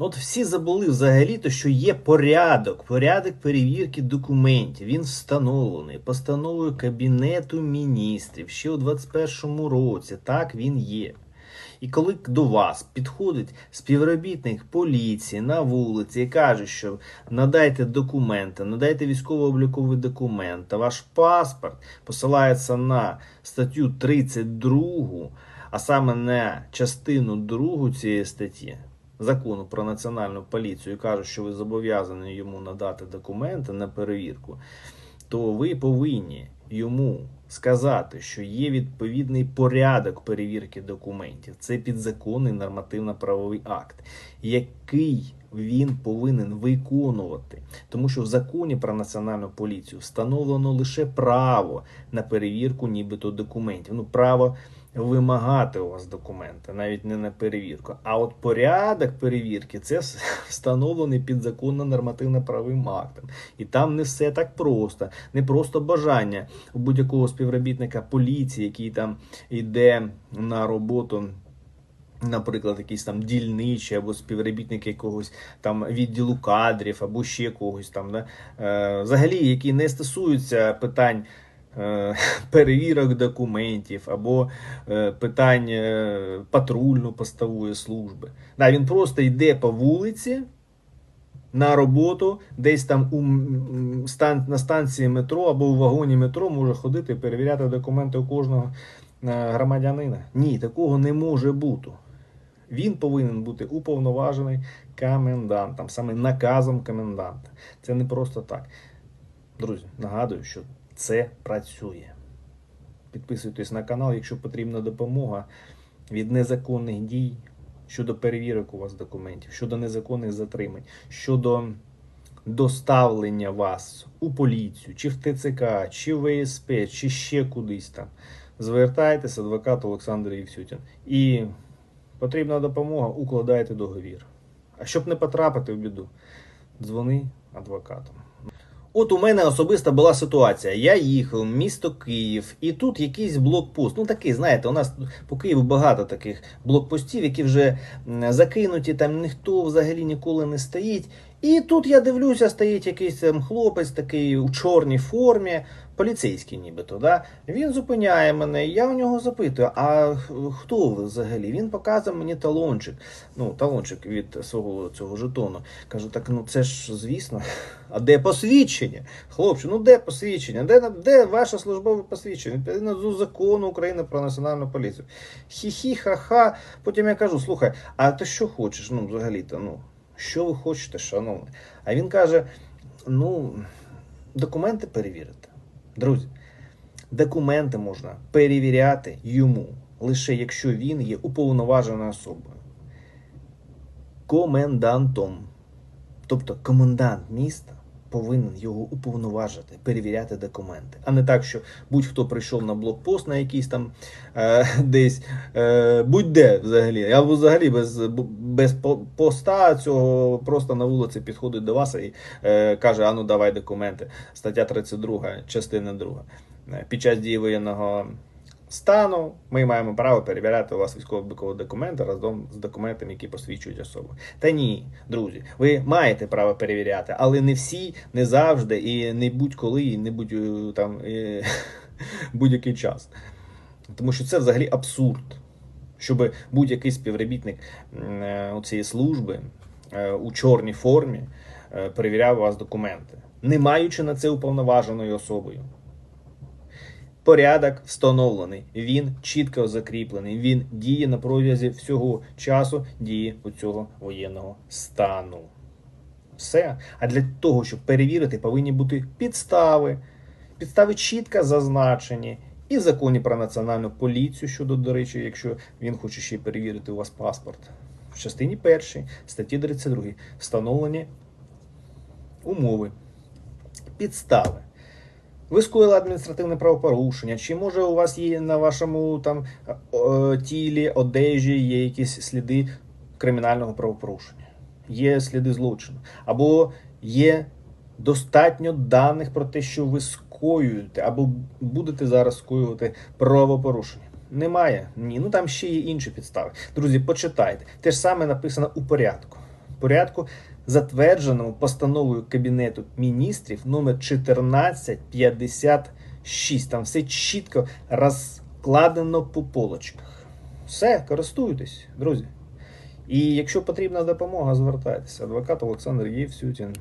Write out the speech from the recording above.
Ну, От всі забули взагалі, то що є порядок, порядок перевірки документів. Він встановлений постановою Кабінету міністрів ще у 2021 році. Так він є. І коли до вас підходить співробітник поліції на вулиці і каже, що надайте документи, надайте військово-обліковий документ, та ваш паспорт посилається на статтю 32, а саме на частину 2 цієї статті закону про національну поліцію, і каже, що ви зобов'язані йому надати документи на перевірку, то ви повинні йому сказати, що є відповідний порядок перевірки документів. Це підзаконний нормативно-правовий акт, який він повинен виконувати. Тому що в законі про національну поліцію встановлено лише право на перевірку, нібито документів. Ну, право вимагати у вас документи, навіть не на перевірку. А от порядок перевірки це встановлений підзаконно нормативно-правовим актом. І там не все так просто. Не просто бажання у будь-якого співробітника поліції, який там йде на роботу. Наприклад, якийсь там дільничий або співробітник якогось там відділу кадрів, або ще когось там, да? е, взагалі, які не стосуються питань перевірок документів або е, питань е, патрульно-постової служби. Да, він просто йде по вулиці на роботу, десь там у стан, на станції метро або у вагоні метро може ходити і перевіряти документи у кожного е, громадянина. Ні, такого не може бути. Він повинен бути уповноважений комендантом, саме наказом коменданта. Це не просто так. Друзі, нагадую, що це працює. Підписуйтесь на канал, якщо потрібна допомога від незаконних дій щодо перевірок у вас документів, щодо незаконних затримань, щодо доставлення вас у поліцію, чи в ТЦК, чи в ВСП, чи ще кудись там. Звертайтеся, адвокат Олександр Євсютін. І потрібна допомога, укладайте договір. А щоб не потрапити в біду, дзвони адвокату. От у мене особиста була ситуація. Я їхав місто Київ, і тут якийсь блокпост. Ну такий, знаєте, у нас по Києву багато таких блокпостів, які вже закинуті, там ніхто взагалі ніколи не стоїть. І тут я дивлюся, стоїть якийсь там хлопець такий у чорній формі, поліцейський нібито. Да? Він зупиняє мене, я у нього запитую, а хто ви взагалі? Він показує мені талончик. Ну, талончик від свого цього жетону. Кажу, так ну це ж звісно. А де посвідчення? Хлопче, ну де посвідчення? Де, де ваше службове посвідчення? Відповідно до закону України про національну поліцію. Хі-хі, ха-ха. Потім я кажу: слухай, а ти що хочеш? Ну, взагалі-то, ну, що ви хочете, шановний? А він каже: ну, документи перевірити. Друзі, документи можна перевіряти йому лише якщо він є уповноваженою особою. Комендантом. Тобто комендант міста повинен його уповноважити, перевіряти документи. А не так, що будь-хто прийшов на блокпост на якийсь там е, десь е, будь-де взагалі. Або взагалі без, без поста цього просто на вулиці підходить до вас і е, каже: а ну давай документи. Стаття 32, частина 2. Е, Під час дії воєнного стану ми маємо право перевіряти у вас військово-облікові документи разом з документами, які посвідчують особу. Та ні, друзі, ви маєте право перевіряти, але не всі, не завжди, і не будь-коли, і не будь е, там е, будь-який час. Тому що це взагалі абсурд, щоб будь-який співробітник е, цієї служби у чорній формі перевіряв у вас документи, не маючи на це уповноваженою особою. Порядок встановлений, він чітко закріплений. Він діє на протязі всього часу дії цього воєнного стану. Все. А для того, щоб перевірити, повинні бути підстави. Підстави чітко зазначені. І в законі про національну поліцію щодо, до речі, якщо він хоче ще перевірити у вас паспорт. В частині першій статті 32 встановлені умови, підстави. Ви скоїли адміністративне правопорушення, чи може у вас є на вашому там тілі, одежі є якісь сліди кримінального правопорушення, є сліди злочину, або є достатньо даних про те, що ви скоюєте, або будете зараз скоювати правопорушення. Немає. Ні. Ну там ще є інші підстави. Друзі, почитайте. Те ж саме написано у порядку. порядку, затвердженому постановою Кабінету міністрів номер 1456. Там все чітко розкладено по полочках. Все, користуйтесь, друзі. І якщо потрібна допомога, звертайтеся. Адвокат Олександр Євсютін.